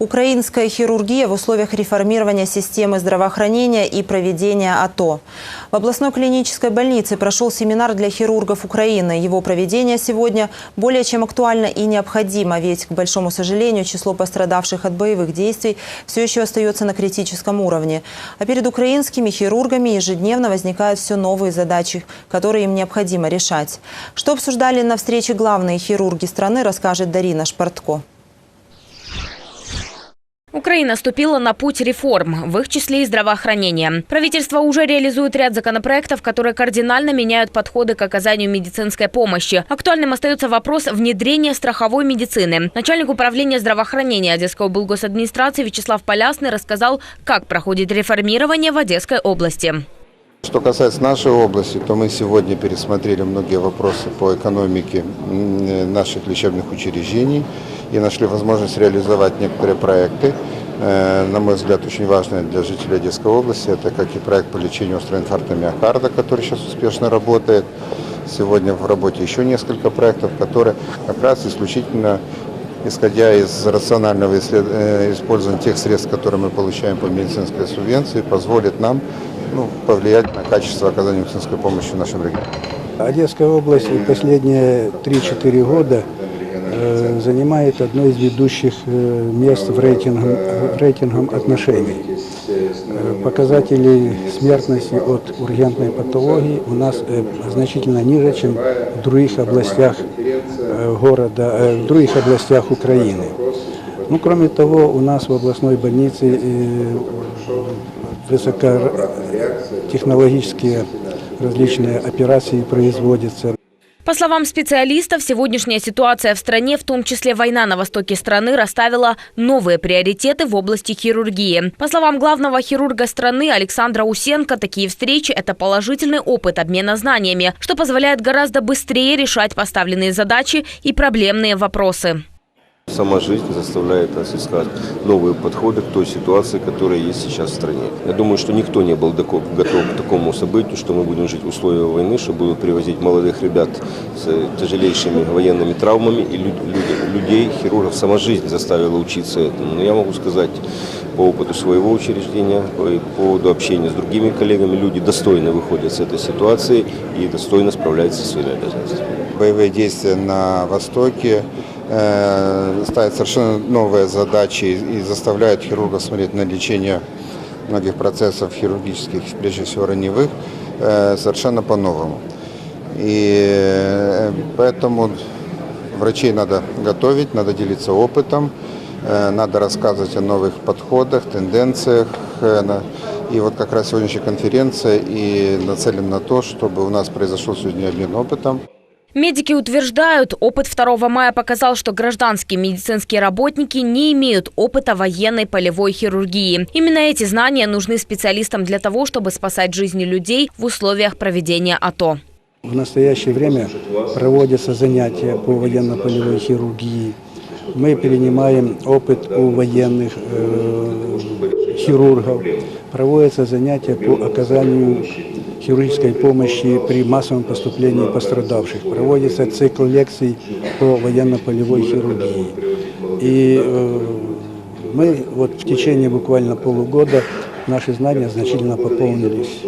Украинская хирургия в условиях реформирования системы здравоохранения и проведения АТО. В областной клинической больнице прошел семинар для хирургов Украины. Его проведение сегодня более чем актуально и необходимо, ведь, к большому сожалению, число пострадавших от боевых действий все еще остается на критическом уровне. А перед украинскими хирургами ежедневно возникают все новые задачи, которые им необходимо решать. Что обсуждали на встрече главные хирурги страны, расскажет Дарина Шпартко. Украина ступила на путь реформ, в их числе и здравоохранения. Правительство уже реализует ряд законопроектов, которые кардинально меняют подходы к оказанию медицинской помощи. Актуальным остается вопрос внедрения страховой медицины. Начальник управления здравоохранения Одесской облгосадминистрации Вячеслав Полясный рассказал, как проходит реформирование в Одесской области. Что касается нашей области, то мы сегодня пересмотрели многие вопросы по экономике наших лечебных учреждений и нашли возможность реализовать некоторые проекты. Э, На мой взгляд, очень важные для жителей Одесской области. Это как и проект по лечению острого инфаркта миокарда, который сейчас успешно работает. Сегодня в работе еще несколько проектов, которые как раз исключительно исходя из рационального э, использования тех средств, которые мы получаем по медицинской субвенции, позволит нам ну, повлиять на качество оказания медицинской помощи в нашем регионе. Одесская область последние 3-4 года занимает одно из ведущих э, мест в рейтингом, рейтингом отношений. Э, Показатели смертности от ургентной патологии у нас э, значительно ниже, чем в других областях э, города, э, в других областях Украины. Ну, кроме того, у нас в областной больнице э, высокотехнологические различные операции производятся. По словам специалистов, сегодняшняя ситуация в стране, в том числе война на востоке страны, расставила новые приоритеты в области хирургии. По словам главного хирурга страны Александра Усенко, такие встречи – это положительный опыт обмена знаниями, что позволяет гораздо быстрее решать поставленные задачи и проблемные вопросы. Сама жизнь заставляет нас искать новые подходы к той ситуации, которая есть сейчас в стране. Я думаю, что никто не был готов к такому событию, что мы будем жить в условиях войны, что будут привозить молодых ребят с тяжелейшими военными травмами. И людей, хирургов, сама жизнь заставила учиться этому. Но я могу сказать по опыту своего учреждения, по поводу общения с другими коллегами, люди достойно выходят с этой ситуации и достойно справляются со своими обязанностями. Боевые действия на Востоке э, ставят совершенно новые задачи и заставляют хирургов смотреть на лечение многих процессов хирургических, прежде всего раневых, э, совершенно по-новому. И э, поэтому врачей надо готовить, надо делиться опытом, надо рассказывать о новых подходах, тенденциях. И вот как раз сегодняшняя конференция и нацелена на то, чтобы у нас произошел сегодня обмен опытом. Медики утверждают, опыт 2 мая показал, что гражданские медицинские работники не имеют опыта военной полевой хирургии. Именно эти знания нужны специалистам для того, чтобы спасать жизни людей в условиях проведения АТО. В настоящее время проводятся занятия по военно-полевой хирургии. Мы перенимаем опыт у военных э, хирургов. Проводятся занятия по оказанию хирургической помощи при массовом поступлении пострадавших. Проводится цикл лекций по военно-полевой хирургии. И э, мы вот в течение буквально полугода наши знания значительно пополнились.